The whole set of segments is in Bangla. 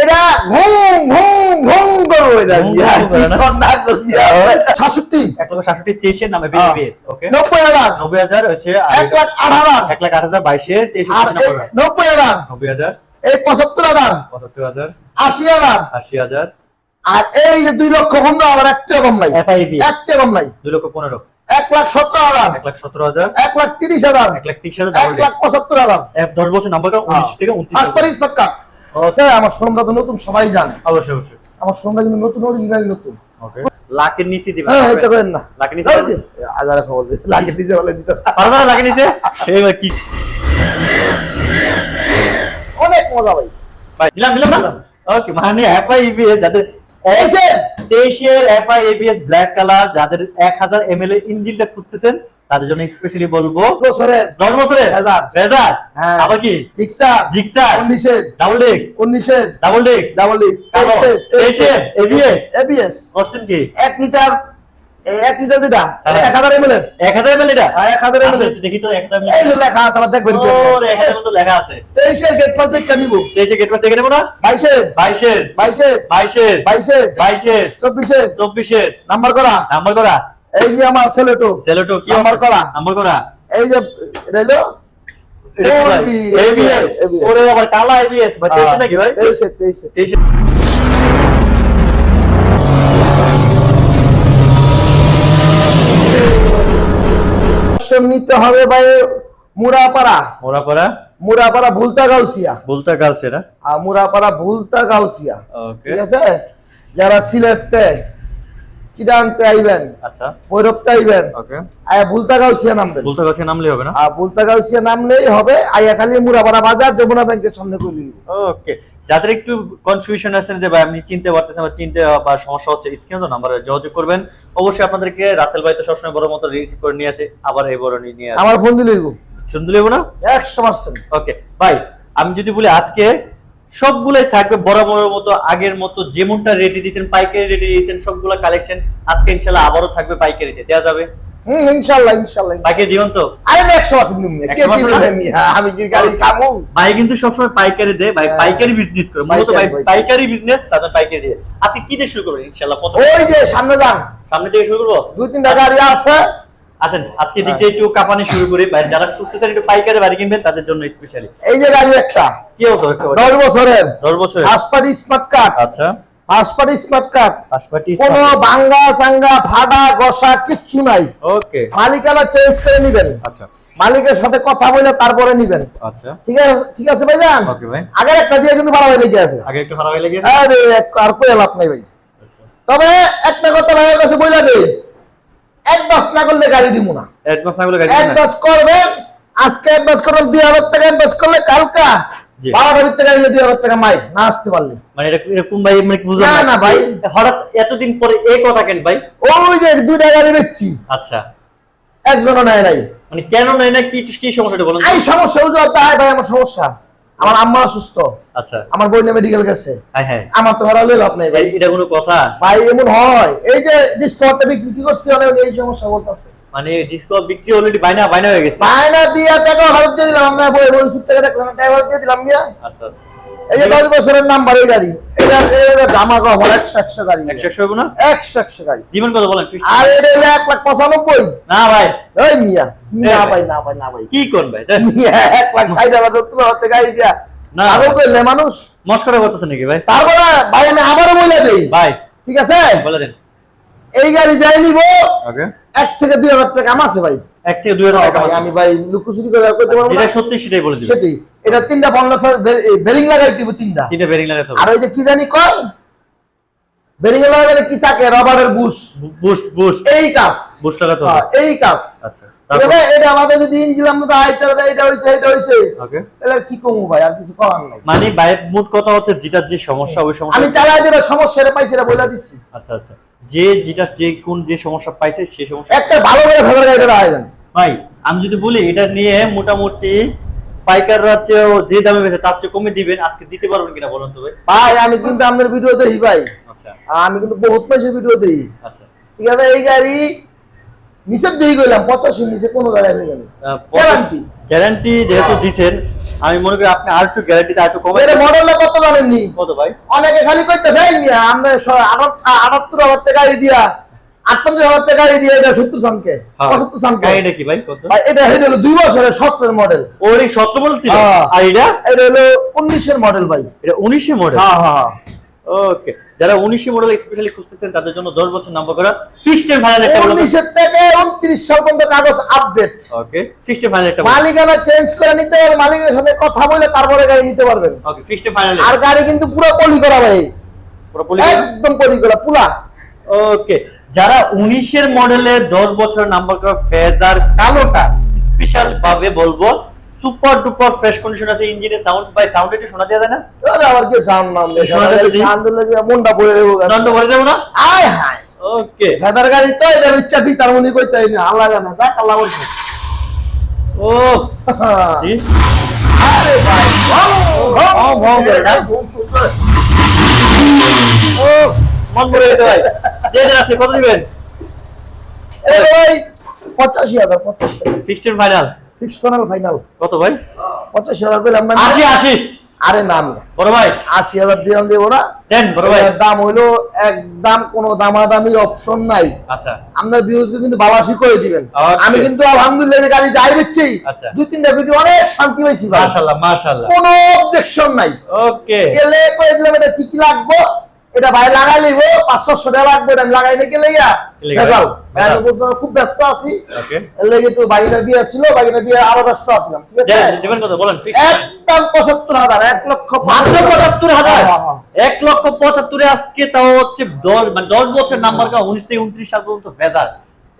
এটা ঘুম ঘুম ঘুম করব এটা ঘুম মিয়া, ঘুম করে না? কি না? করবি সাতষট্টি এক লক্ষ সাতষট্টি। তেইশের নামে। বিএস ওকে নব্বই হাজার। নব্বই হাজার হচ্ছে আর এক লাখ আট হাজার। এক লাখ আট হাজার বাইশের তেইশ এই নব্বই হাজার। নব্বই হাজার। এই পঁচাত্তর হাজার। পঁচাত্তর হাজার। আশি হাজার। আশি হাজার। আর এই যে দুই লক্ষ পনেরো হাজার একটা কম নাই। একটা কম নাই। দুই লক্ষ পনেরো। এক লাখ সত্তর হাজার। এক লাখ সতেরো হাজার। এক লাখ তিরিশ হাজার। এক লাখ তিরিশ হাজার এক লাখ পঁচাত্তর হাজার। দশ বছর নাম্বার উনিশ থেকে উনত্রিশ কার্ড আমার শোরুমটা তো নতুন সবাই জানে। অবশ্যই অবশ্যই। আমার শোরুমটা কিন্তু নতুন অরিজিনাল নতুন। ওকে লাখের নিচে দিবেন হ্যাঁ এটা করেন না। লাখের নিচে হাজার খবর দিতে বলে দিতে পারবে না লাখের নিচে? এইবার কি? অনেক মজা ভাই। ভাই দিলাম দিলাম না? ওকে মানে যাদের এফআইএবিএস ব্ল্যাক কালার যাদের এক হাজার এমএল এর ইঞ্জিনটা খুঁজতেছেন তাদের জন্য স্পেশালি বলব বছরের দশ বছরের রেজার। রেজার হ্যাঁ। আবার কি? জিক্সার। জিক্সার। উনিশের। Double disc. উনিশের। Double disc. Double disc. তেইশের এবিএস এবিএস করছেন কি এক লিটার এক লিটার যেটা হ্যাঁ। এক হাজার এমএল এর। এক হাজার এমএল এটা? হ্যাঁ, এক হাজার দেখি তো এক হাজার লেখা আছে আমার দেখবেন এক হাজার মতো লেখা আছে। তেইশের গেট পাস দেখে নিব। তেইশে গেট থেকে নেব না? বাইশের। বাইশের। বাইশের। বাইশের। বাইশের। বাইশের। চব্বিশের। চব্বিশের। নাম্বার করা। নাম্বার করা। এই যে আমার সেলেটো সেলোটো কি নাম্বার করা। নাম্বার করা? এই যে রেলো এবিএস ওরে আবার কালা এবিএস। ভাই তেইশে নাকি ভাই? তেইশে তেইশে। তেইশে। অবসর নিতে হবে ভাই মুরাপাড়া। ওরা পড়া মুরাপাড়া ভুলতা গাউসিয়া গালছে না? আর মুরাপাড়া ভুলতা গাউসিয়া ঠিক আছে? যারা সিলেটতে আইবেন আচ্ছা। ভৈরবতে আইবেন ওকে। আয়া নামবেন। হবে না? আর ভুলতা নামলেই হবে আয়া খালি মুরাপাড়া বাজার যমুনা ব্যাংকের সামনে কইলি ওকে। যাদের একটু কনফিউশন আছেন যে ভাই আপনি চিনতে পারতেছেন বা চিনতে বা সমস্যা হচ্ছে স্ক্রিনে তো নাম্বারে যোগাযোগ করবেন। অবশ্যই আপনাদেরকে রাসেল ভাই তো সবসময় বড় মতো রিসিভ করে নিয়ে আসে আবার এই বড় নিয়ে আসে। আমার ফোন দিলেই না? একশো পার্সেন্ট ওকে। ভাই আমি যদি বলি আজকে সবগুলাই থাকবে বরাবরের মতো আগের মতো যেমনটা রেটে দিতেন পাইকারি রেটে দিতেন সবগুলা কালেকশন আজকে ইনশাল্লাহ আবারও থাকবে পাইকারি রেটে দেওয়া যাবে? হুম ইনশাল্লাহ পাইকারি দিবেন তো? আরে দিন কে দিবেন আমি? হ্যাঁ, কি গাড়ি ভাই কিন্তু সবসময় পাইকারি দেয়। ভাই হ্যাঁ। পাইকারি বিজনেস করে। মূলত ভাই পাইকারি, বিজনেস তাদের পাইকারি দিয়ে। আজকে কি দিয়ে শুরু করবেন ইনশাল্লাহ? প্রথম ওই যে সামনে যান। সামনে থেকে শুরু করব? দুই তিনটা গাড়ি আছে। আসেন আজকে দিক দিয়ে একটু কাপানি শুরু করি। যারা খুঁজতেছেন একটু পাইকারি বাড়ি কিনবেন তাদের জন্য স্পেশালি এই যে গাড়ি একটা। কি অবস্থা? একটা বলি? দশ বছরের। দশ বছর হাসপাটি স্মার্ট কার্ড। আচ্ছা। হাসপাটি স্মার্ট কার্ড। পাশপাটি কোনো ভাঙ্গা চাঙ্গা ফাটা গসা কিচ্ছু নাই। ওকে। মালিকানা চেঞ্জ করে নিবেন। আচ্ছা। মালিকের সাথে কথা বলে তারপরে নিবেন। আচ্ছা। ঠিক আছে ঠিক আছে ভাইজান? ওকে ভাই। আগের একটা দিয়ে কিন্তু বাড়াবাড়ি লেগে আছে। আগে একটু হয়ে আরে আর কই লাভ নাই ভাই। আচ্ছা। তবে একটা কথা ভাইয়ের কাছে বইলা দে অ্যাডভান্স না করলে গাড়ি দিব না। অ্যাডভান্স না গুলো গাড়ি অ্যাডভান্স করবেন আজকে অ্যাডভান্স করবেন টাকা অ্যাডভান্স করলে কালকা বারোটা ভিতরে গাড়ি দুই হাজার টাকা মাইক না আসতে পারলে। মানে এটা এরকম ভাই মানে বুঝলাম না, না। ভাই। হঠাৎ এতদিন পরে এই কথা কেন ভাই? ওই যে দুইটা গাড়ি বেচছি আচ্ছা। একজনও নেয় নাই। মানে কেন নাই? না কি কি সমস্যাটা বলুন এই সমস্যা তাই ভাই আমার সমস্যা। আমার আম্মা অসুস্থ। আচ্ছা। আমার বইনে মেডিকেল গেছে। হ্যাঁ হ্যাঁ। আমার তো হারালে লাভ নাই ভাই। এটা কোনো কথা? ভাই এমন হয়। এই যে ডিসকভারটা বিক্রি করছি অনেক এই সমস্যা বলতেছে। মানে ডিসকো বিক্রি অলরেডি বাইনা বাইনা হয়ে গেছে। বায়না দিয়া টাকা ফেরত দিয়ে দিলাম আমরা বই বই সুদ টাকা দেখলাম টাকা ফেরত দিয়ে দিলাম মিয়া আচ্ছা আচ্ছা। এই যে দশ বছরের নাম্বার এই গাড়ি। এটা এটা দামা কখন একশো একশো গাড়ি একশো একশো হবে না? একশো একশো গাড়ি। দিবেন কত বলেন? আর এটা হলো এক লাখ পঁচানব্বই। না ভাই। ওই মিয়া কি না ভাই। না ভাই না ভাই। কি করবেন ভাই। মিয়া এক লাখ ষাট হাজার সত্তর হাজার গাড়ি দিয়া। না। পাগল করলে মানুষ। মস্করা করতেছেন নাকি ভাই? তারপরে ভাই আমি আবারও বলে দিই। ভাই। ঠিক আছে? বলে দেন। এই গাড়ি যাই নিব। এক থেকে দুই হাজার টাকা আমার আছে ভাই। এক থেকে দুই হাজার টাকা আমি ভাই লুকুচুরি করে করতে পারব যেটা সত্যি সেটাই বলে দিবেন সেটাই। এটা তিনটা পঞ্চাশ বেরিং লাগাই দিব তিনটা। তিনটা বেরিং লাগাতে আর ওই যে কি জানি কয়? বেরিং লাগালে কি থাকে? রবারের বুশ। বুস্ট বুস্ট এই কাজ। লাগাতে হ্যাঁ, হবে। এই কাজ। আচ্ছা আছে? এটা আমাদের যদি ইঞ্জিলাম মতো আইতে এটা হইছে এটা হইছে। ওকে। তাহলে কি কমু ভাই? আর কিছু করার নাই। মানে মোট কথা হচ্ছে যেটা যে সমস্যা ওই সমস্যা আমি চালাই যেটা সমস্যা এটা পাইছি এটা বলে দিচ্ছি আচ্ছা আচ্ছা। যে যেটা যে কোন যে সমস্যা পাইছে সেই সমস্যা একটা ভালো করে ভেতরে গাড়িটা আয়োজন ভাই আমি যদি বলি এটা নিয়ে মোটামুটি পাইকাররা চেয়েও যে দামে বেচে তার চেয়ে কমে দিবেন। আজকে দিতে পারবেন কিনা বলুন তো ভাই? ভাই আমি কিন্তু আপনার ভিডিও দেখি ভাই। আমি কিন্তু বহুত মাসের ভিডিও দেখি আচ্ছা। ঠিক আছে এই গাড়ি নিচের দিকে গেলাম পঁচাশি নিচে কোনো গাড়ি না Guarantee। গ্যারান্টি যেহেতু দিছেন আমি মনে করি আপনি আর একটু গ্যারান্টিতে আর একটু কমে এটা মডেলটা কত জানেননি কত ভাই? অনেকে খালি কইতেছে এই মিয়া আমরা স- আটাত- আটাত্তর হাজার টাকা গাড়ি দিয়া আটপঞ্চাশ হাজার টাকা গাড়ি দিয়া এটা সত্তর সামকে হ্যাঁ। পঁচাত্তর সামকে এটা কি ভাই কত? ভাই, এটা এটা হলো দুই বছরের সত্তরের মডেল ওর এই সতেরো মডেল ছিল? হ্যাঁ। আর এটা? এটা হলো উনিশের মডেল ভাই। এটা উনিশে মডেল হ্যাঁ হ্যাঁ। ওকে যারা উনিশে মডেল স্পেশালি খুঁজতেছেন তাদের জন্য দশ বছর নাম্বার করা ফিক্সড ফাইনাল একটা থেকে উনত্রিশ সাল পর্যন্ত কাগজ আপডেট ওকে ফিক্সড ফাইনাল একটা মালিকানা চেঞ্জ করে নিতে পারবেন মালিকের সাথে কথা বলে তারপরে গাড়ি নিতে পারবেন। ওকে ফিক্সড ফাইনাল আর গাড়ি কিন্তু পুরো পলি করা ভাই। পুরো পলি একদম পলি করা পুরা। ওকে যারা উনিশের মডেলের দশ বছর নাম্বার করা ফেজার কালোটা স্পেশাল ভাবে বলব সুপার ডুপার ফ্রেশ কন্ডিশন আছে ইঞ্জিনের সাউন্ড বাই সাউন্ড একটু শোনা যায় না? আরে আবার কি সাউন্ড নাম নেই? সাউন্ড লাগবে মনটা পড়ে দেবো দণ্ড ভরে যাব না? আয় হায়। ওকে ফেদার গাড়ি তো এটা ইচ্ছা ঠিক তার মনে কইতে হয়নি আল্লাহ জানে দেখ আল্লাহ বলছে। ও। আরে ভাই ভং, ভং, ভং, ভং করে না? ভং, ভং করে। ও মন ভরে গেছে ভাই। যে যে আছে কত দিবেন? এই ভাই পঁচাশি হাজার পঁচাশি fixed final fix final final কত ভাই? পঁচাশি হাজার করলাম না আশি আশি। আরে নাম বড় ভাই। আশি হাজার দিয়ে আমি দেবো না। দেন বড় ভাই। দাম হইল একদম কোনো দামাদামি অপশন নাই। আচ্ছা। আপনার কিন্তু বালাসি করে দিবেন। আমি কিন্তু আলহামদুলিল্লাহ যে গাড়ি যাই বেচছি আচ্ছা। দুই তিনটা ভিডিও অনেক শান্তি পাইছি মাশাআল্লাহ মাশাআল্লাহ কোনো অবজেকশন নাই। ওকে গেলে করে দিলাম এটা কি কি লাগবো? এটা ভাই লাগাই লইব পাঁচশো টাকা লাগবে আমি লাগাই নাকি লেগা ভেজাল। খুব ব্যস্ত আছি। লেগে একটু বিয়ে ছিল বিয়ে আরও ব্যস্ত আছিলাম ঠিক আছে? একদম পঁচাত্তর হাজার এক লক্ষ মাত্র পঁচাত্তর হাজার? হ্যাঁ, হ্যাঁ, এক লক্ষ পঁচাত্তরে আজকে তাও হচ্ছে দশ মানে দশ বছর নাম্বার কা উনিশ থেকে উনত্রিশ সাল পর্যন্ত ভেজাল।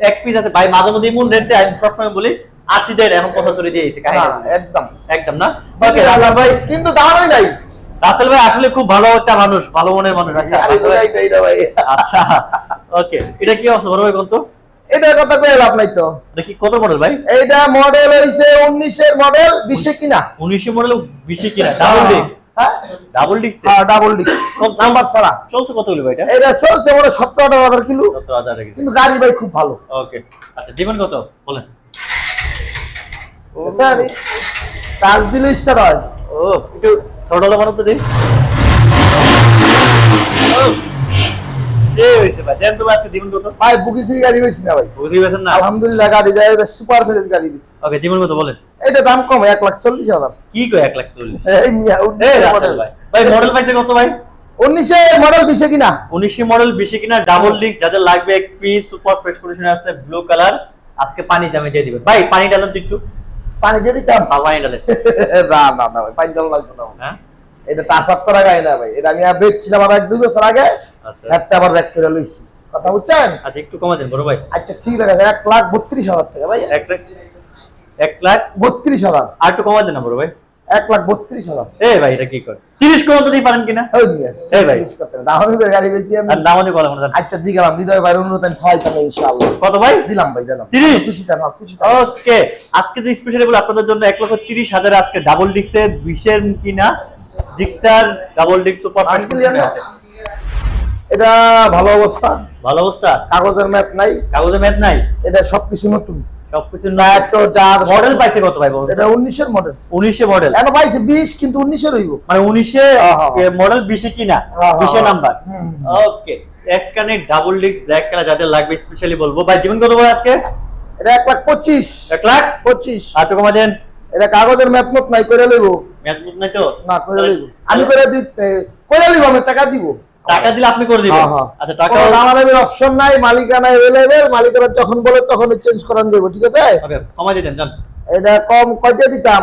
এক পিস আছে। ভাই মাঝে মধ্যে রেট আমি সবসময় বলি আশি দেয় এখন পঁচাত্তরে দিয়েছে না, একদম। একদম না? ভাই। কিন্তু দামই নাই। রাসেল ভাই আসলে খুব ভালো একটা মানুষ ভালো মনের মানুষ। আচ্ছা এটা আচ্ছা ওকে এটা কি অবস্থা? বড় ভাই বলতো? এটার কথা কয়ে লাভ নাই তো। এটা কি কত মডেল ভাই? এইটা মডেল হইছে উনিশের মডেল বিশে কিনা। উনিশে মডেল বেশি কিনা ডাবল ডিস্ক হ্যাঁ? Double disc double disc number ছাড়া। চলছে কত হলো ভাই এটা? এটা চলছে মনে সতেরো আঠারো হাজার কিলো। সত্তর হাজার টাকা কিন্তু গাড়ি ভাই খুব ভালো। ওকে আচ্ছা দিবেন কত? বলেন। স্যার কাজ দিলে স্টার্ট হয়। ও। একটু ছোট হলো বানাতে দিই ও, এই হয়েছে ভাই দেন তো ভাই আজকে দিবেন কত? ভাই বুকিসি গাড়ি বেশি না ভাই। বুঝতে পেরেছেন না? আলহামদুলিল্লাহ গাড়ি যায় সুপার ফ্রেশ গাড়ি বেশি। ওকে দিবেন কত বলেন? এটা দাম কম এক লাখ চল্লিশ হাজার। কি কয় এক লাখ চল্লিশ? এই মিয়া এই মডেল ভাই। ভাই মডেল পাইছে কত ভাই? মডেল বিশে কিনা। উনিশে মডেল বেশি কিনা ডাবল ডিস্ক যাদের লাগবে এক পিস সুপার ফ্রেশ কন্ডিশনে আছে ব্লু কালার আজকে পানি দামে দিয়ে দিবেন। ভাই পানি ডালেন তো একটু। পানি দিয়ে দিতাম। হ্যাঁ, না না না ভাই পানি ডাল লাগবে না হ্যাঁ? এটা টাচ আপ করা যায় না ভাই। এটা আমি আর বেচছিলাম আর এক দুই বছর আগে। হ্যাঁ আবার ব্যাক করে লইছি। কথা বুঝছেন? আচ্ছা একটু কমা দেন বড় ভাই। আচ্ছা ঠিক আছে এক লাখ বত্রিশ হাজার টাকা ভাই। এক লাখ এক লাখ বত্রিশ হাজার। আর একটু কমা দেন না বড় ভাই। এক লাখ বত্রিশ হাজার। এ ভাই এটা কি করে? তিরিশ কমা পারেন কিনা? এই ভাই। তিরিশ করতে। দামি করে গাড়ি বেশি আমি বলা মনে আচ্ছা দিয়ে গেলাম হৃদয় ভাই অনুরোধ আমি খাওয়াইতাম ইনশাআল্লাহ। কত ভাই? দিলাম ভাই দিলাম। 30? খুশি থাকা খুশি ওকে। আজকে যে স্পেশালি বলে আপনাদের জন্য এক লক্ষ তিরিশ হাজার আজকে ডাবল ডিক্সের বিশের কিনা? জিক্সার ডাবল ডিক্স সুপার এটা ভালো অবস্থা। ভালো অবস্থা? কাগজের ম্যাপ নাই। কাগজে ম্যাথ নাই? এটা সবকিছু নতুন। সবকিছু তো যা মডেল পাইছে কত ভাই বলুন? এটা উনিশের মডেল উনিশে মডেল এখন পাইছে বিশ কিন্তু উনিশের হইব। মানে উনিশে হ্যাঁ, হ্যাঁ। মডেল বিশে কিনা? হ্যাঁ, হ্যাঁ, হ্যাঁ। Number okay X connect double ডিক্স ব্ল্যাক কালার যাদের লাগবে স্পেশালি বলব। ভাই দিবেন কত ভাই আজকে? এটা এক লাখ পঁচিশ। এক লাখ? পঁচিশ। আর একটু কমা দেন। এটা কাগজের ম্যাপ নাই করে লইব। ম্যাথ নাই তো? না করে লইব। আমি করে দিতে করে লইব আমি টাকা দিব। টাকা দিলে আপনি করে দিবেন। হ্যাঁ, হ্যাঁ। আচ্ছা টাকা দামাদামির অপশন নাই মালিকানা अवेलेबल মালিকানা যখন বলে তখন চেঞ্জ করান দেবো ঠিক আছে? ওকে কমাই দিতেন জান এটা কম কয়টা দিতাম?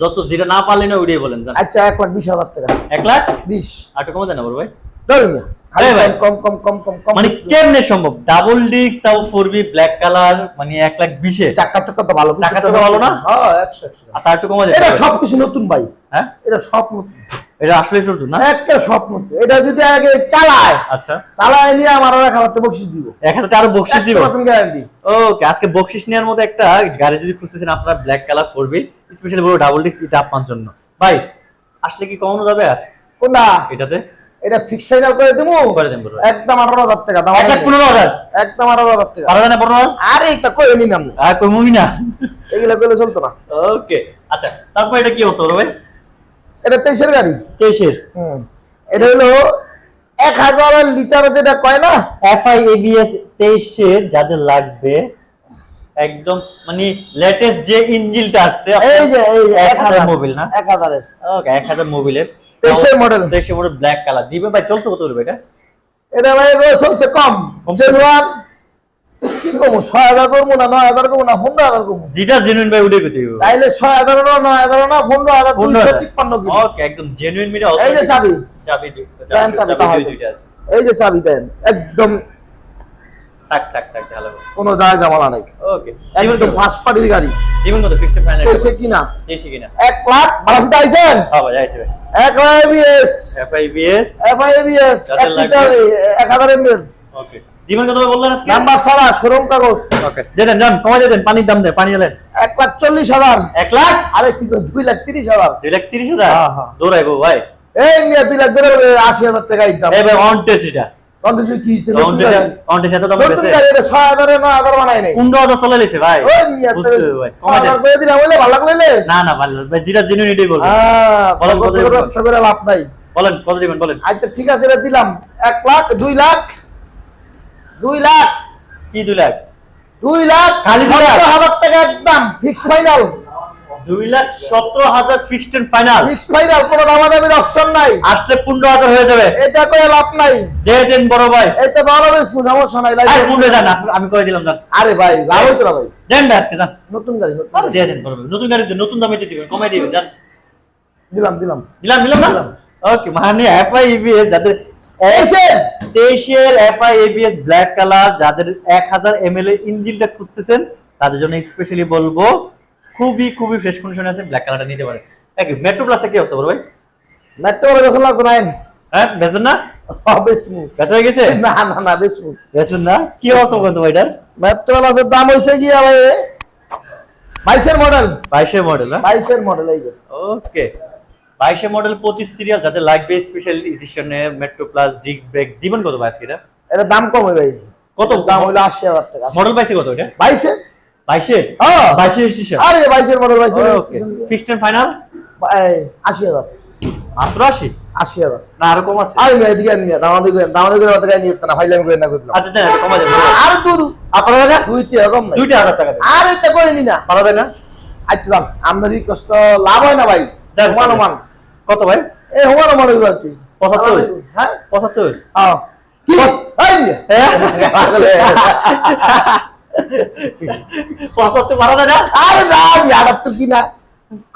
যত যেটা না পারলেন ওইটাই বলেন আচ্ছা এক লাখ বিশ হাজার টাকা। এক লাখ? বিশ। আর কমা দেন না ভাই। ধরুন না খালি এই ভাই। কম কম কম কম কম। মানে কেমনে সম্ভব? ডাবল ডিস্ক তাও ফোর বি ব্ল্যাক কালার মানে এক লাখ বিশে। চাকা চাকা তো ভালো চাকা চাকা ভালো না? হ্যাঁ একশো একশো। আচ্ছা একটু কমা দেন এটা সব কিছু নতুন ভাই। হ্যাঁ? এটা সব নতুন। এটা আসলে শুরু না? একটা সব নতুন। এটা যদি আগে চালায় আচ্ছা। চালায় নিয়ে আমার আর এক হাজার দিব। এক হাজার আরও বকশিস দিব? গ্যারান্টি ওকে আজকে বকশিস নেওয়ার মতো একটা গাড়ি যদি খুঁজতেছেন আপনারা black colour four V specially বড় ডাবল ডিস্ক এটা আপনার জন্য। ভাই আসলে কি কমানো যাবে আর? কোনটা? এটাতে? এটা ফিক্স ফাইনাল করে দেবো করে একদম টাকা দাম হাজার। একদম আঠারো হাজার টাকা। পারা যায় না পনেরো হাজার? আরে এটা কই নিলাম না আর কই না। এগুলা করলে চলতো না। ওকে আচ্ছা তারপর এটা কি অবস্থা ভাই? এটা গাড়ি। তেইশের? হুম। এটা হলো এক হাজার লিটার যেটা কয় না? এফআই এবিএস তেইশের যাদের লাগবে একদম মানে লেটেস্ট যে ইঞ্জিনটা আসছে এই যে এই যে এক হাজার মোবিল না? এক হাজারের। ওকে এক হাজার মোবিলের। তেইশের মডেল তেইশের মডেল ব্ল্যাক কালার দিবে ভাই চলছে কত বলবে এটা? এটা ভাই চলছে কম। জেনুয়ান কি কমু ছয় হাজার করব না নয় হাজার করব না পনেরো হাজার করব? যেটা জেনুইন ভাই উঠে করতে তাইলে ছয় হাজার না নয় হাজার না পনেরো হাজার তিপ্পান্ন কিলো। ওকে একদম জেনুইন মিটা এই যে চাবি। চাবি চাবি। এই যে চাবি দেন একদম টাক টাক টাক ভালো। কোনো যায় জামালা নাই। ওকে একদম ফার্স্ট পার্টির গাড়ি। জীবন কত ফিফটি ফাইনাল এসে কিনা? তেইশে কিনা। এক লাখ বারাশিতে আইছেন? হ্যাঁ ভাই যাইছে ভাই। এক lakh ABS FI ABS. FI ABS যাদের এক লাগবে। লিটার এক হাজার এমএল ওকে জীবন কত বললেন আজকে? নাম্বার ছাড়া শোরুম কাগজ। ওকে দেন যান কমাই দেন পানির দাম দেন পানি দেন এক লাখ চল্লিশ হাজার। এক লাখ? আরে কি দুই লাখ তিরিশ হাজার। দুই লাখ তিরিশ হাজার? হ্যাঁ, হ্যাঁ। দৌড়াইবো ভাই। এই মিয়া দুই লাখ আশি হাজার টাকা দাম এই ভাই অন টেস্ট এটা। কন্ডিশন কি ছিল বানাই নাই। চলে ভাই। করে দিলাম বলে ভালো লাগলে না না ভালো ভাই? ব্যবসা করে লাভ নাই। বলেন কত দিবেন বলেন। আচ্ছা ঠিক আছে এটা দিলাম। এক লাখ দুই লাখ দুই লাখ। কি দুই লাখ? দুই লাখ খালি দুই লাখ? সতেরো হাজার টাকা একদম ফিক্স ফাইনাল দুই লাখ সতেরো হাজার ফিক্সড ফাইনাল ফিক্স ফাইনাল কোনো দামাদামির অপশন নাই। আসলে পনেরো হাজার হয়ে যাবে। এটা করে লাভ নাই। দিয়ে দেন বড় ভাই। এইটা দামাদামি সমস্যা নাই। আর লাইসেন্স যান আমি করে দিলাম যান আরে ভাই লাভ হইতো না ভাই। দেন ভাই আজকে যান নতুন গাড়ি নতুন আর গাড়ি। দিয়ে দেন বড় ভাই। নতুন গাড়ি নতুন দামে দিয়ে দিবেন কমাই দিবেন যান দিলাম দিলাম। দিলাম দিলাম না? ওকে মানে এফআই যাদের তেইশের ব্ল্যাক কালার যাদের এক হাজার এমএল এর ইঞ্জিনটা খুঁজতেছেন তাদের জন্য স্পেশালি বলব খুবই খুবই ফ্রেশ কন্ডিশন আছে ব্ল্যাক কালারটা নিতে পারেন। এক মেট্রো প্লাসটা কি অবস্থা বড় ভাই? মেট্রো বলে গেছে লাগতো নাই হ্যাঁ বেচবেন না? বেশ স্মুথ বেচা হয়ে গেছে? না না না বেশ স্মুথ বেচবেন না? কি অবস্থা বলতো ভাই এটার মেট্রো বাসের দাম হয়েছে কি ভাই বাইশের মডেল বাইশের মডেল না? বাইশের মডেল এই যে। ওকে বাইশের মডেল পঁচিশ সিরিয়াল যাদের লাগবে স্পেশাল এডিশনে মেট্রো প্লাস ডিস্ক ব্রেক দিবেন কত ভাই আজকে এটা? এটা দাম কম হয় ভাই কত? দাম হইল আশি হাজার টাকা। মডেল পাইছে কত এটা? বাইশের? বাইশের হ্যাঁ। বাইশের স্টেশন আরে বাইশের মডেল বাইশের ওকে। ফিক্সড ফাইনাল আশি হাজার। মাত্র আশি? আশি হাজার। না আরও কম আছে। আরে এদিকে নিয়ে দামাদি করে দামাদি করে নিয়ে না ফাইলাম করে না করলাম আচ্ছা দেন কমা দেন আর দূর। আপনারা না দুই টিয়া কম নাই। দুইটা হাজার টাকা আরে তো কইনি না দেন না। আচ্ছা দাম আপনার কষ্ট লাভ হয় না ভাই? হুমান হুমান কত ভাই? এই হুমান হুমান হইব আর কি? পঁচাত্তর? হ্যাঁ। পঁচাত্তর। হ্যাঁ। কি? এই হ্যাঁ? পঁচাত্তর যায় না আরে না আমি আটাত্তর কি না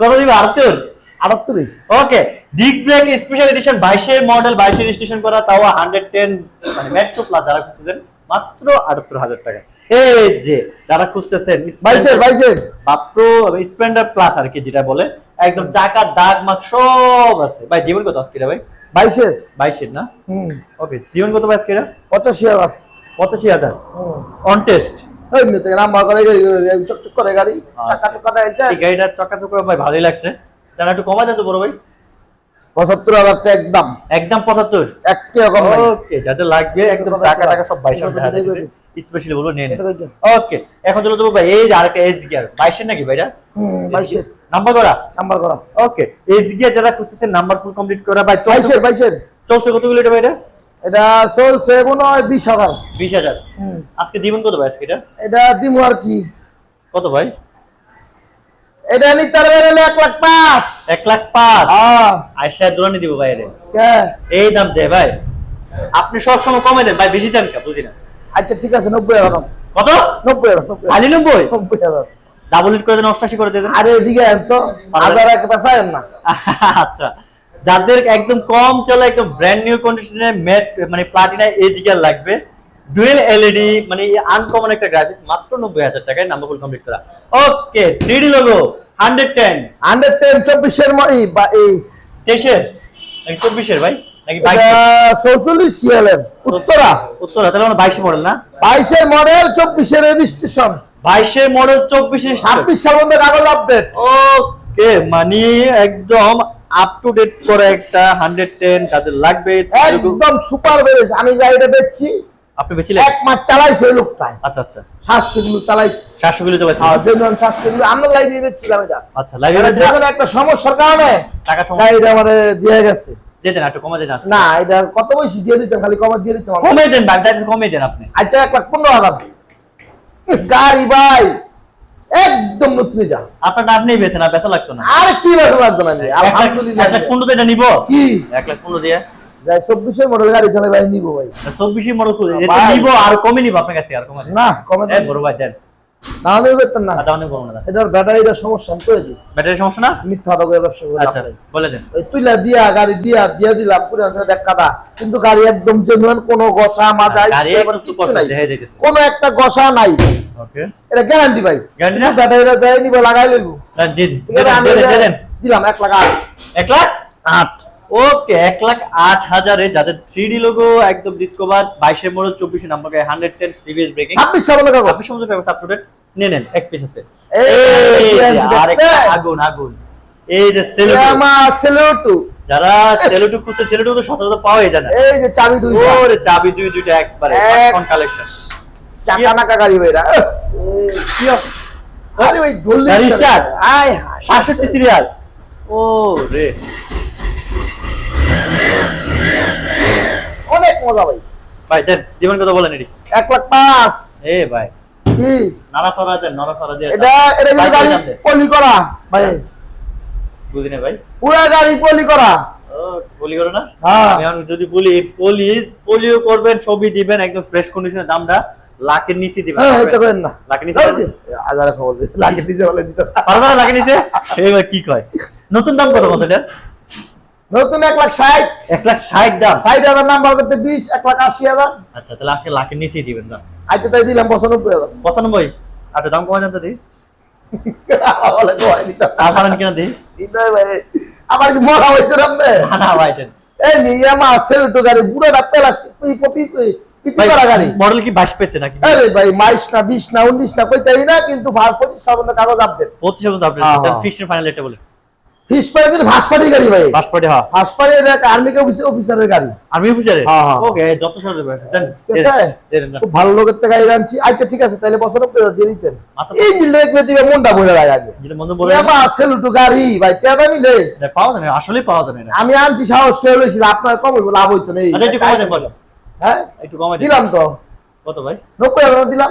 কত দিবে আটাত্তর আটাত্তরই okay disc brake special edition বাইশের মডেল বাইশের রেজিস্ট্রেশন করা তাও হান্ড্রেড টেন মানে মেট্রো প্লাস যারা খুঁজতেছেন মাত্র আটাত্তর হাজার টাকা এই যে যারা খুঁজতেছেন বাইশের বাইশের স্প্লেন্ডার প্লাস আর কি যেটা বলে একদম চাকা দাগ মাগ সব আছে। ভাই জীবন কত আজকে ভাই? বাইশের বাইশের না? হুম। ওকে জীবন কত ভাই আজকে পঁচাশি হাজার। পঁচাশি হাজার। অন টেস্ট ওই থেকে নাম্বার করে গাড়ি চকচক করে গাড়ি চাকা চকা দেখাইছে এই গাড়িটার চকা চকা ভাই ভালোই লাগছে। তাহলে একটু কমা দেন তো বড় ভাই। পঁচাত্তর হাজার টাকা একদম। একদম পঁচাত্তর? এক টাকা কম ওকে যাদের লাগবে একদম টাকা টাকা সব বাইশ? স্পেশালি বলব নিয়ে ওকে এখন চলো তো ভাই এই যে আরেকটা এস গিয়ার বাইশের নাকি ভাইটা? হুম বাইশের। নাম্বার করা? নাম্বার করা। ওকে এস গিয়ার যারা খুঁজতেছেন নাম্বার ফুল কমপ্লিট করা। ভাই বাইশের বাইশের। চলছে কতগুলো এটা ভাইটা এটা চলছে মনে হয় বিশ হাজার। বিশ হাজার। আজকে দিবেন কত ভাই আজকে এটা? এটা দিমু আর কি। কত ভাই? এটা নিতে পারবেন হলো এক লাখ পাঁচ। এক লাখ পাঁচ। হ্যাঁ। আয়সা দিব ভাই রে এই দাম দে ভাই। আপনি সব সময় কমে দেন। ভাই বেশি চান কা বুঝি না। আচ্ছা ঠিক আছে নব্বই হাজার কত? নব্বই হাজার। খালি নব্বই? নব্বই হাজার। ডাবল হিট করে দেন অষ্টাশি করে দেন। আরে এদিকে তো। হাজার এক পেশায়েন না। আচ্ছা। যাদের একদম কম চলে একদম ব্র্যান্ড নিউ কন্ডিশনে ম্যাট মানে প্লাটিনা এজ গিয়ার লাগবে। ডুয়েল এলইডি মানে আনকমন একটা গ্রাফিক্স মাত্র নব্বই হাজার টাকায় নাম্বার ফুল কমপ্লিট করা। Okay three logo hundred ten hundred ten চব্বিশের বা- এই। তেইশের? নাকি চব্বিশের ভাই? নাকি চৌচল্লিশ সিএলের উত্তরা। উত্তর তাহলে মানে বাইশে মডেল না? বাইশের মডেল চব্বিশের রেজিস্ট্রেশন বাইশের মডেল চব্বিশে ছাব্বিশ সাল পর্যন্ত কাগজ আপডেট ওকে মানে একদম আপ টু ডেট করে একটা হান্ড্রেড টেন তাদের লাগবে একদম সুপার বেড়েছে আমি গাড়িটা বেচছি আপনি বেছিলেন এক মাস চালাইছে ওই লোকটাই। আচ্ছা আচ্ছা। সাতশো কিলো চালাইছে। সাতশো কিলো চলেছে হ্যাঁ, যে ধরুন সাতশো কিলো আমরা লাইভে বেচছিলাম এটা। আচ্ছা লাইভে এটা যে একটা সমস্যার কারণে টাকা সময় গাড়িটা আমার দিয়ে গেছে। দিয়ে দেন একটু কমে দেন না এটা কত বেশি দিয়ে দিতাম খালি কমার দিয়ে দিতাম। কমে দেন ভাই কমে দেন আপনি। আচ্ছা এক লাখ পনেরো হাজার। গাড়ি ভাই। একদম নতুন এটা আপনার আপনি বেছেন আর বেচা লাগতো না। আর কি ব্যাপার লাগতো না আমি? আলহামদুলিল্লাহ। এক লাখ পনেরো দিয়ে এটা নিবো? কি? এক লাখ পনেরো দিয়ে? যাই চব্বিশের মডেল গাড়ি চালাই ভাই নিব ভাই। চব্বিশে মডেল এটা আর কমে নিবো আপনার কাছে আর কমে না কমে বড় ভাই দেন। না আমি করতেন না। আচ্ছা অনেক না। এটার ব্যাটারিটা সমস্যা আমি করে দিই। ব্যাটারি সমস্যা না? মিথ্যা কথা করে ব্যবসা করে আচ্ছা বলে দেন। ওই তুইলা দিয়া গাড়ি দিয়া দিয়া দিলাম পুরো আছে এক কাদা। কিন্তু গাড়ি একদম জেনুইন কোনো গসা মাজা যাইতেছে কোনো একটা গসা নাই। ওকে এটা গ্যারান্টি ভাই। না? ব্যাটারিটা যাই নিবে লাগাই লইব। দিন ঠিক আছে আমি দিলাম এক লাখ আট। এক লাখ? আট। ওকে এক লাখ আট হাজারে যাদের থ্রি ডি লোগো একদম ডিসকভার বাইশের মডেল চব্বিশে number hundred ten CBS braking ছাব্বিশ কাগজ? আপনি সমস্ত পেপার আপ টু নিয়ে নেন এক পিস আছে? আগুন আগুন। এই যে সেলুটু যারা সেলুটু খুঁজছে সেলুটু তো সচরাচর পাওয়াই যায় না। এই যে চাবি দুই ওরে চাবি দুই দুইটা একবারে এক- কোন কালেকশন চাকা নাকা গাড়ি ভাই কি আরে ভাই ধরলি আয় সাতষট্টি সিরিয়াল ও রে অনেক মজা ভাই। ভাই দেন জীবন কথা বলেন এটি। এক লাখ পাঁচ। এ ভাই কি? দেন দিয়ে এটা এটা কিন্তু গাড়ি পলি করা ভাই। বুঝি না ভাই। পুরা গাড়ি পলি করা। করো না? হ্যাঁ। যদি বলি পলি পলিও করবেন ছবি দিবেন একদম ফ্রেশ কন্ডিশনের দামটা লাখের নিচে দিবেন। হ্যাঁ এটা করেন না। লাখের নিচে খবর বলে দিত পারবেন লাখের নিচে। এইবার কি কয়? নতুন দাম কত কত এটা নতুন এক লাখ ষাট। এক লাখ ষাট দাম। ষাট হাজার নাম্বার করতে বিশ এক লাখ আশি হাজার। আচ্ছা তাহলে আজকে লাখের নিচেই দিবেন দাম আচ্ছা তাই দিলাম পঁচানব্বই হাজার। পঁচানব্বই? আচ্ছা দাম কমে দিই দিতে হবে। আর পারেন কিনা দিই। আমার কি মরা হয়েছে রামনে না না ভাই দেন। এই সেলটো গাড়ি পুরোটা প্লাস্টিক পিপি পিপি করা গাড়ি। মডেল কি বাইশ পেয়েছে নাকি? আরে ভাই বাইশ না বিশ না উনিশ না কইতাই না কিন্তু ফার্স্ট পঁচিশ সাল পর্যন্ত কাগজ আপডেট পঁচিশ হাজার আপনি হ্যাঁ, হ্যাঁ। ফিক্সড ফাইনাল এটা বলে। পার্টি গাড়ি ভাই। হ্যাঁ। ফার্স্ট এটা আর্মি অফিসারের গাড়ি। আর্মি অফিসারে হ্যাঁ, হ্যাঁ। ওকে যত সহজ ঠিক আছে? দেন, দেন, খুব ভালো লোকের থেকে গাড়ি আনছি। আচ্ছা ঠিক আছে তাহলে পঁচানব্বই দিয়ে দিতেন। এই যে লেখলে দিবে মনটা ভরে যায় আগে। যেটা বলে ইয়ামা সেলুটু গাড়ি ভাই কেদা মিলে এটা পাওয়া যায় আসলে পাওয়া যায় না আমি আনছি সাহস কে হয়েছিল আপনার কম হইবো, লাভ হইতো না এই। আচ্ছা একটু কমাই দেন বলো হ্যাঁ? একটু কমাই দিলাম তো। কত ভাই? নব্বই দিলাম।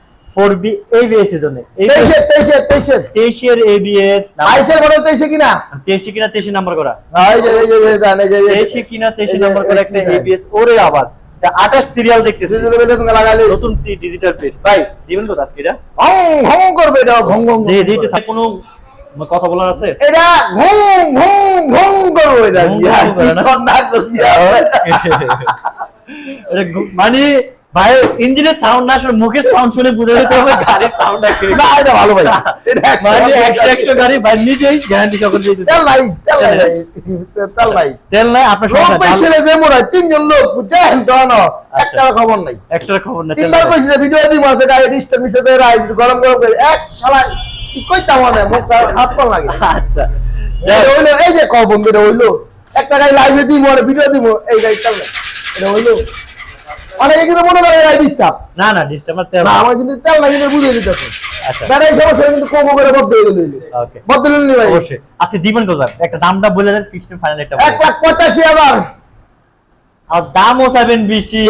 4B ABS সিজনে 23 23 23 এর এর বড় 23 কিনা? 23 কিনা 23 নাম্বার করা। এই যে যে জানে যে 23 কিনা 23 নাম্বার করা একটা ওরে আবার 28 সিরিয়াল দেখতেছি। নতুন সি ডিজিটাল ভাই জীবন কত আজকে এটা? হং হং করবে এটা কোনো কথা বলার আছে? এটা ঘুম ঘুম ঘুম করবে এটা। মানে ভাই ইঞ্জিনের সাউন্ড না আসলে মুখের সাউন্ড শুনে বুঝে যেতে হবে গাড়ির সাউন্ড না এটা ভালো ভাই। একশো মানে একশো একশো গাড়ি ভাই নিজেই গ্যারান্টি দিতে তেল নাই তেল নাই তেল নাই। তেল নাই। আপনার যে মোরা তিনজন লোক বুঝছেন? না আচ্ছা। একটা খবর নাই। একটার খবর না তেল তিনবার নাই। কইছি যে ভিডিও দিই মাসে গাড়ি ডিস্টার মিশে গরম গরম করে এক শালা কি কইতাম মানে মুখ হাত পাল লাগে। আচ্ছা। হইল এই যে কও বন্ধু হইল। একটা গাড়ি লাইভে দিব আর ভিডিও দিব এই গাড়ি চাল এটা হইল। অনেকে কিন্তু মনে করে গাড়ি ডিস্টার্ব না না ডিস্টার্বার তেল না আমার কিন্তু তেল কিন্তু বুঝিয়ে দিতেছে। আচ্ছা। ব্যাটারি সমস্যা কিন্তু কম করে বদলে গেল ওকে। বদলে নিলি ভাই? অবশ্যই। আচ্ছা দিবেন কত একটা দামটা বলে দেন ফিক্সড ফাইনাল একটা এক লাখ পঁচাশি হাজার। আর দামও চাইবেন বেশি।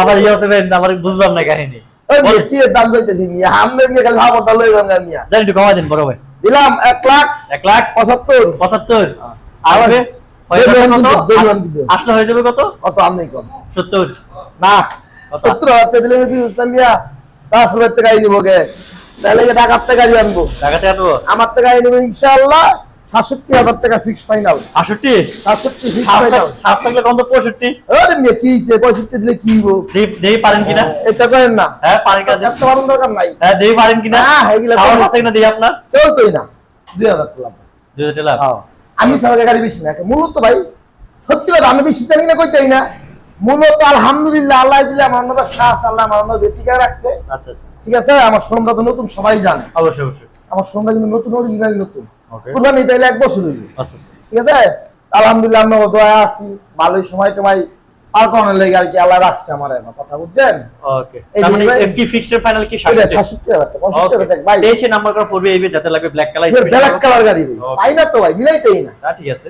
আবার ইয়ে চাইবেন আবার বুঝলাম না কাহিনী। ওই কি দাম যাইতেছি মিয়া? আমনে মিয়া খালি ভাবো তাহলে দাম মিয়া। দেন একটু কমা দেন বড় ভাই। দিলাম এক লাখ এক লাখ পঁচাত্তর। পঁচাত্তর। আবার আসবে হয়ে। আসলে হয়ে যাবে কত? কত? কম। সত্তর। না সত্তর হাজার দিলে আমি বুঝতাম মিয়া? দশ হাজার টাকা নিব গে তাহলে কি টাকার আনব। টাকাতে আনব? আমার টাকা নিব ইনশাআল্লাহ সাতষট্টি হাজার টাকা ফিক্স ফাইনাল আষট্টি সাতষট্টি ফিক্স ফাইনাল থাক- থাকলে কত পঁয়ষট্টি। আরে মিয়া কি হইছে? পঁয়ষট্টি দিলে কি হইব? দেই দেই পারেন কিনা? এটা করেন না। হ্যাঁ পারেন কিনা? দরকার নাই। হ্যাঁ দেই পারেন কিনা? না, এগুলা সাহস আছে কিনা দিই আপনার। চলতোই না। দুই হাজার টাকা দুই হাজার টাকা হ্যাঁ। আমি সারা গাড়ি বেশি না মূলত ভাই সত্যি কথা আমি বেশি জানি না কইতেই না। মূলত আলহামদুলিল্লাহ আল্লাহ দিলে আমার ব্যবসা আছে আল্লাহ আমার অন্য টিকা রাখছে। আচ্ছা আচ্ছা। ঠিক আছে আমার সোমরা তো নতুন সবাই জানে। অবশ্যই অবশ্যই। আমার সোমরা কিন্তু নতুন অরিজিনাল নতুন। কুরবানি তাইলে এক বছর হইল। আচ্ছা আচ্ছা। ঠিক আছে? আলহামদুলিল্লাহ আমরা দয়া আছি। ভালোই সময় তোমায় লেগে আর কি আল্লাহ রাখছে আমার আমার কথা বুঝছেন? ওকে তার মানে যে ভাই- এফ কি ফিক্সড ফাইনাল কি এটা 67 সাতষট্টি? হাজার টাকা পঁয়ষট্টি হাজার টাকা ভাই। দেশে নাম্বার করা ফোরবি এইবে যাতে লাগবে ব্ল্যাক কালার ব্ল্যাক কালার গাড়ি ভাই। না তো ভাই মিলাইতেই না। তা ঠিক আছে।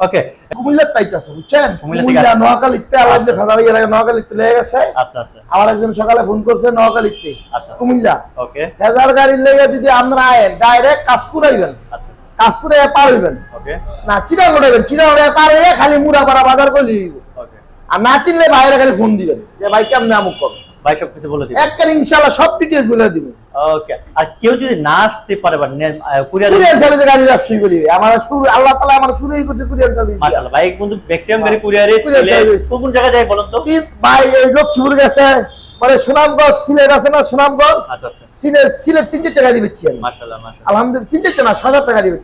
ওকে কুমিল্লার তাইতেছে বুঝছেন? কুমিল্লা থেকে কুমিল্লা আসছে। নোয়াখালীতে আল্লাহ যে ফেজার ইয়ে লাগে নোয়াখালীতে লেগে গেছে। আচ্ছা আচ্ছা। আমার একজন সকালে ফোন করছে নোয়াখালীতে আচ্ছা। কুমিল্লা। ওকে ফেজার গাড়ির লেগে যদি আমরা আয়েন ডাইরেক্ট কাশপুর আইবেন। আচ্ছা কাশপুরে পার হইবেন। ওকে না চিরাং উঠাইবেন চিরাং উঠে পার হইয়া খালি মুড়াপাড়া বাজার করলি ওকে আর না চিনলে বাইরে খালি ফোন দিবেন যে ভাই কেমনে আমুক করো ভাই সব কিছু বলে একবার ইনশাল্লাহ সব ডিটেলস বলে দিব। ওকে। আর কেউ যদি না আসতে পারে বা কুরিয়ার সার্ভিসে গাড়ি করি আমার শুরু আল্লাহ তালা আমার শুরুই করছে কুরিয়ান সার্ভিস মাশাআল্লাহ ভাই কিন্তু ম্যাক্সিমাম গাড়ি কুরিয়ারে কোন কোন জায়গায় যায় বলুন তো? ভাই এই লক্ষ্মীপুর গেছে। পরে সুনামগঞ্জ সিলেট আছে না সুনামগঞ্জ? আচ্ছা আচ্ছা। সিলেট সিলেট তিন গাড়ি বেচছি আমি। মাশাআল্লাহ মাশাআল্লাহ। আলহামদুলিল্লাহ তিন চারটে না ছ হাজার টাকা হবে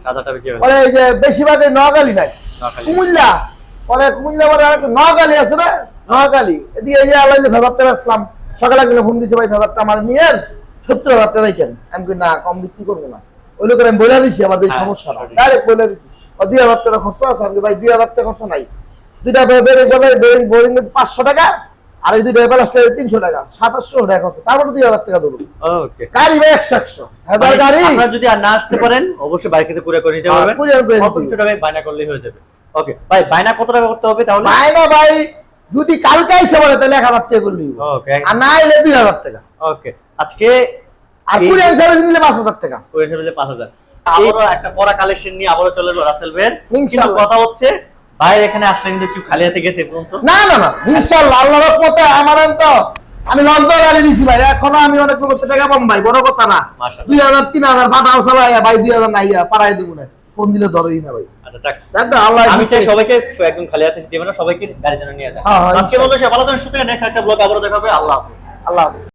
পরে এই যে বেশিরভাগ নোয়াখালী নাই। কুমিল্লা পরে কুমিল্লা পরে আরেকটা নোয়াখালী আছে না? নোয়াখালী। এদিকে এই যে আল্লাহ ভেজার টাকা আসলাম সকালে একজন ফোন দিছে ভাই ভেজারটা আমার নিয়েন সত্তর হাজার টাকা রাখেন। আমি কই, না কম বিক্রি করব না। ওই লোকের আমি বলে দিছি আমাদের সমস্যাটা ডাইরেক্ট বলে দিছি। দুই হাজার টাকা খরচ আছে? আমি ভাই দুই হাজার টাকা খরচ নাই। দুইটা বেরিং বেরিং বোরিং পাঁচশো টাকা আর এই দুইটা এবার আসলে তিনশো টাকা সাতাশশো টাকা খরচ। তারপরে দুই হাজার টাকা দেবো ওকে গাড়ি ভাই একশো একশো। হাজার গাড়ি। যদি আর না আসতে পারেন অবশ্যই বাইরে থেকে কুরিয়ার করে নিতে হ্যাঁ, পারবেন। করে টাকায় বায়না করলেই হয়ে যাবে। ওকে ভাই বায়না কত টাকা করতে হবে তাহলে? মায়না ভাই যদি কালকে এসে বলে তাহলে এক হাজার টাকা আর না এলে দুই হাজার টাকা। ওকে আজকে আর সার্ভিস নিলে পাঁচ হাজার টাকা। কুরিয়ার সার্ভিসে 5000 আবারও একটা কালেকশন নিয়ে আবারও চলে রাসেল ভাইয়ের। কিন্তু ইনশাআল্লাহ। কথা হচ্ছে ভাইয়ের এখানে আসলে কিন্তু একটু খালি হাতে গেছে পর্যন্ত। না না না ইনশাল্লাহ আল্লাহ রহমতে আমার তো আমি গাড়ি দিছি ভাই এখনও আমি অনেক টাকা পাম ভাই বড় কথা না। দুই হাজার তিন হাজার চালাইয়া ভাই দুই হাজার নাইয়া পাড়াই দেবো না। ফোন দিলে ধরেই না ভাই। আচ্ছা আমি চাই সবাইকে একদম খালি হাতে দিবেন সবাইকে গাড়ি জন্য নিয়ে যায় হ্যাঁ, হ্যাঁ, আজকে বলতে সে ভালো থাকেন সুতরাং নেক্সট একটা ব্লগ আবারও দেখাবে। আল্লাহ হাফেজ। আল্লাহ হাফেজ।